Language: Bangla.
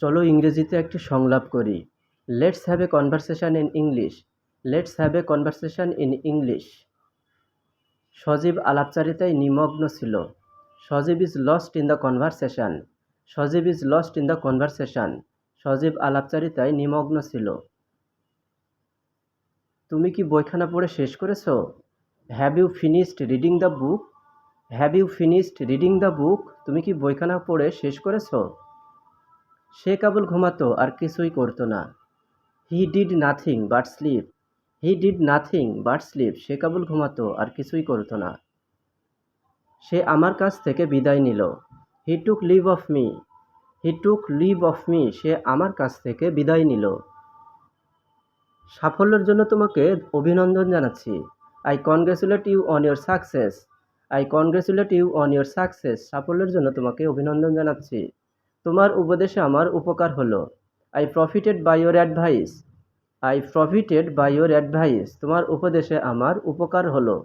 চলো ইংরেজিতে একটি সংলাপ করি। Let's have a conversation in English let's have a conversation in English Sajib আলাপচারিতায় নিমগ্ন ছিল। Sajib is lost in the conversation Sajib is lost in the conversation Sajib আলাপচারিতায় নিমগ্ন ছিল। তুমি কি বইখানা পড়ে শেষ করেছ? Have you finished reading the book have you finished reading the book তুমি কি বইখানা পড়ে শেষ করেছ? সে কেবল ঘুমাতো আর কিছুই করতো না। He did nothing but sleep he did nothing but sleep সে কেবল ঘুমাতো আর কিছুই করতো না। সে আমার কাছ থেকে বিদায় নিল। He took leave of me he took leave of me সে আমার কাছ থেকে বিদায় নিল। সাফল্যের জন্য তোমাকে অভিনন্দন জানাচ্ছি। I congratulate you on your success I congratulate you on your success সাফল্যের জন্য তোমাকে অভিনন্দন জানাচ্ছি। তোমার উপদেশে আমার উপকার হলো। I profited by your advice I profited by your advice তোমার উপদেশে আমার উপকার হলো।